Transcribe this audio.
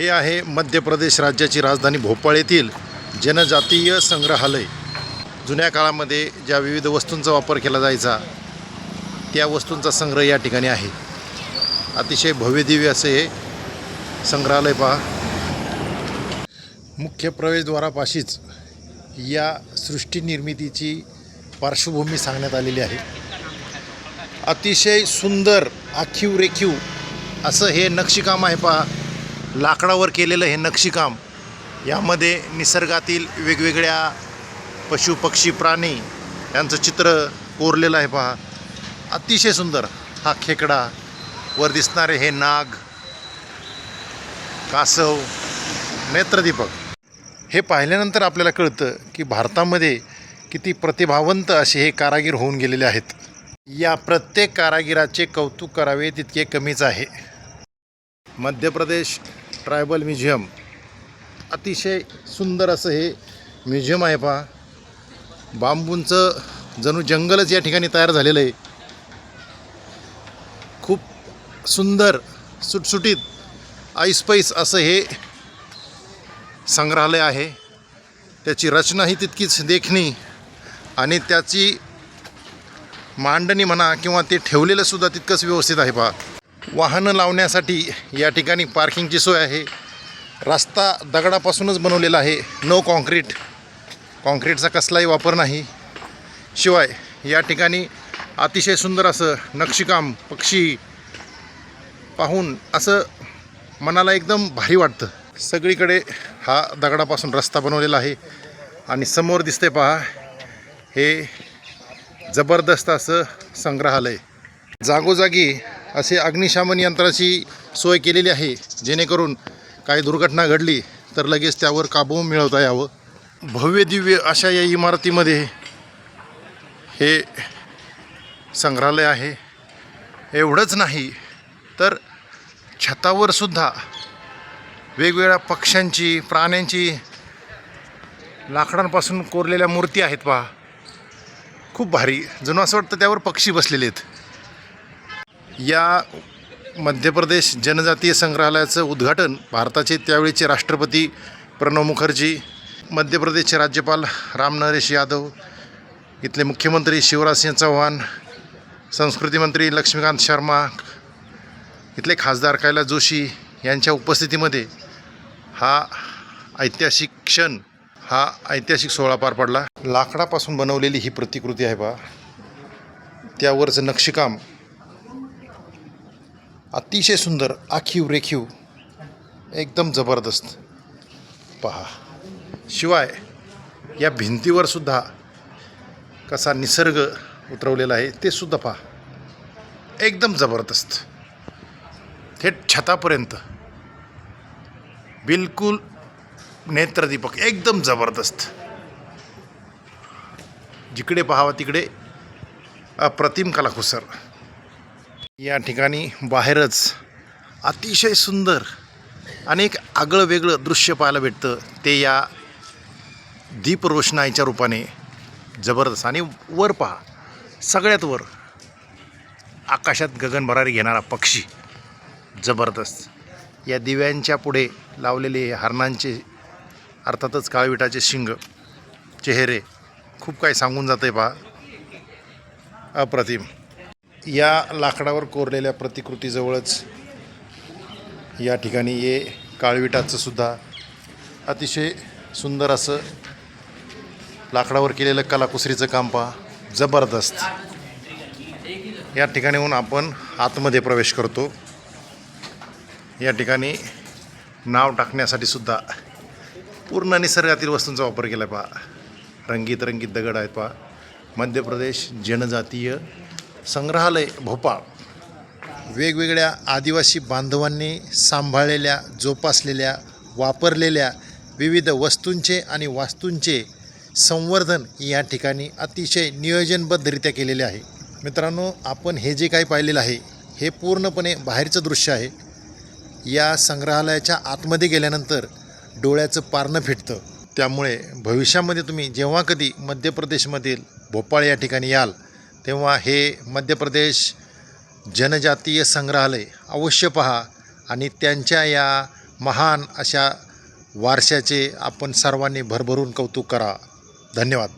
हे आहे मध्य प्रदेश राज्याची राजधानी भोपाळ येथील जनजातीय संग्रहालय. जुन्या काळामध्ये ज्या विविध वस्तूंचा वापर केला जायचा त्या वस्तूंचा संग्रह या ठिकाणी आहे. अतिशय भव्यदिव्य असे हे संग्रहालय पहा. मुख्य प्रवेशद्वारापाशीच या सृष्टी निर्मितीची पार्श्वभूमी सांगण्यात आलेली आहे. अतिशय सुंदर आखीव रेखीव असं हे नक्षीकाम आहे पहा. लाकडावर केलेलं हे नक्षीकाम यामध्ये निसर्गातील वेगवेगळ्या पशु पक्षी प्राणी यांचं चित्र कोरलेलं आहे पहा. अतिशय सुंदर हा खेकडा वर दिसणारे हे नाग कासव नेत्रदीपक. हे पाहिल्यानंतर आपल्याला कळतं की भारतामध्ये किती प्रतिभावंत असे हे कारागीर होऊन गेलेले आहेत. या प्रत्येक कारागिराचे कौतुक करावे तितके कमीच आहे. Madhya Pradesh tribal museum. अतिशय सुंदर असं हे म्युझियम आहे पहा. बांबूंचं जणू जंगलच या ठिकाणी तयार झालेलं आहे. खूप सुंदर सुटसुटीत ऐसपैस असं हे संग्रहालय आहे. त्याची रचनाही तितकीच देखणी आणि त्याची मांडणी म्हणा किंवा ते ठेवलेलंसुद्धा तितकंच व्यवस्थित आहे पहा. वाहनं लावण्यासाठी या ठिकाणी पार्किंगची सोय आहे. रस्ता दगडापासूनच बनवलेला आहे. नो कॉन्क्रीट कॉन्क्रीटचा कसलाही वापर नाही. शिवाय या ठिकाणी अतिशय सुंदर असं नक्षीकाम पक्षी पाहून असं मनाला एकदम भारी वाटतं. सगळीकडे हा दगडापासून रस्ता बनवलेला आहे. आणि समोर दिसते पहा हे जबरदस्त असं संग्रहालय. जागोजागी असे अग्निशामन यंत्राची सोय केलेली आहे जेणेकरून काही दुर्घटना घडली तर लगेच त्यावर काबू मिळवता यावं. भव्य दिव्य अशा या इमारतीमध्ये हे संग्रहालय आहे. एवढंच नाही तर छतावर सुद्धा वेगवेगळ्या पक्ष्यांची प्राण्यांची लाकडांपासून कोरलेल्या मूर्ती आहेत पहा. खूप भारी. जणू असं वाटतं त्यावर पक्षी बसलेले आहेत. या मध्य प्रदेश जनजातीय संग्रहालयाचं उद्घाटन भारताचे त्यावेळीचे राष्ट्रपती प्रणव मुखर्जी मध्य प्रदेशचे राज्यपाल राम नरेश यादव इथले मुख्यमंत्री शिवराजसिंह चौहान संस्कृती मंत्री लक्ष्मीकांत शर्मा इथले खासदार कैलास जोशी यांच्या उपस्थितीमध्ये हा ऐतिहासिक क्षण हा ऐतिहासिक सोहळा पार पडला. लाकडापासून बनवलेली ही प्रतिकृती आहे बा. त्यावरचं नक्षीकाम अतिशय सुंदर आखीव रेखीव एकदम जबरदस्त. पहा. शिवाय या भिंतीवर सुद्धा कसा निसर्ग उतरवलेला आहे ते सुद्धा पहा. एकदम जबरदस्त. थेट छतापर्यंत. बिलकुल नेत्रदीपक एकदम जबरदस्त. जिकडे पाहावं तिकडे अप्रतिम कलाकुसर. या ठिकाणी बाहेरच अतिशय सुंदर अनेक आगळं वेगळं दृश्य पाहायला भेटतं. ते या दीप रोषणाईच्या रूपाने जबरदस्त. आणि वर पहा सगळ्यात वर आकाशात गगनभरारी घेणारा पक्षी जबरदस्त. या दिव्यांच्या पुढे लावलेले हरणांचे अर्थातच काळविटाचे शिंग चेहरे खूप काही सांगून जातं आहे पहा. अप्रतिम. या लाकडावर कोरलेल्या प्रतिकृतीजवळच या ठिकाणी ये काळविटाचं सुद्धा अतिशय सुंदर असं लाकडावर केलेलं कलाकुसरीचं काम पहा. जबरदस्त. या ठिकाणीहून आपण आतमध्ये प्रवेश करतो. या ठिकाणी नाव टाकण्यासाठी सुद्धा पूर्ण निसर्गातील वस्तूंचा वापर केला आहे पहा. रंगीत रंगीत दगड आहेत पहा. मध्य प्रदेश जनजातीय संग्रहालय भोपाळ. वेगवेगळ्या आदिवासी बांधवांनी सांभाळलेल्या जोपासलेल्या वापरलेल्या विविध वस्तूंचे आणि वास्तूंचे संवर्धन या ठिकाणी अतिशय नियोजनबद्धरित्या केलेले आहे. मित्रांनो आपण हे जे काही पाहिलेलं आहे हे पूर्णपणे बाहेरचं दृश्य आहे. या संग्रहालयाच्या आतमध्ये गेल्यानंतर डोळ्याचं पारणं फिटतं. त्यामुळे भविष्यामध्ये तुम्ही जेव्हा कधी मध्य प्रदेशमधील भोपाळ या ठिकाणी याल तेव्हा हे मध्य प्रदेश जनजातीय संग्रहालय अवश्य पहा आणि त्यांच्या या महान अशा वारशाचे आपण सर्वांनी भरभरून कौतुक करा. धन्यवाद.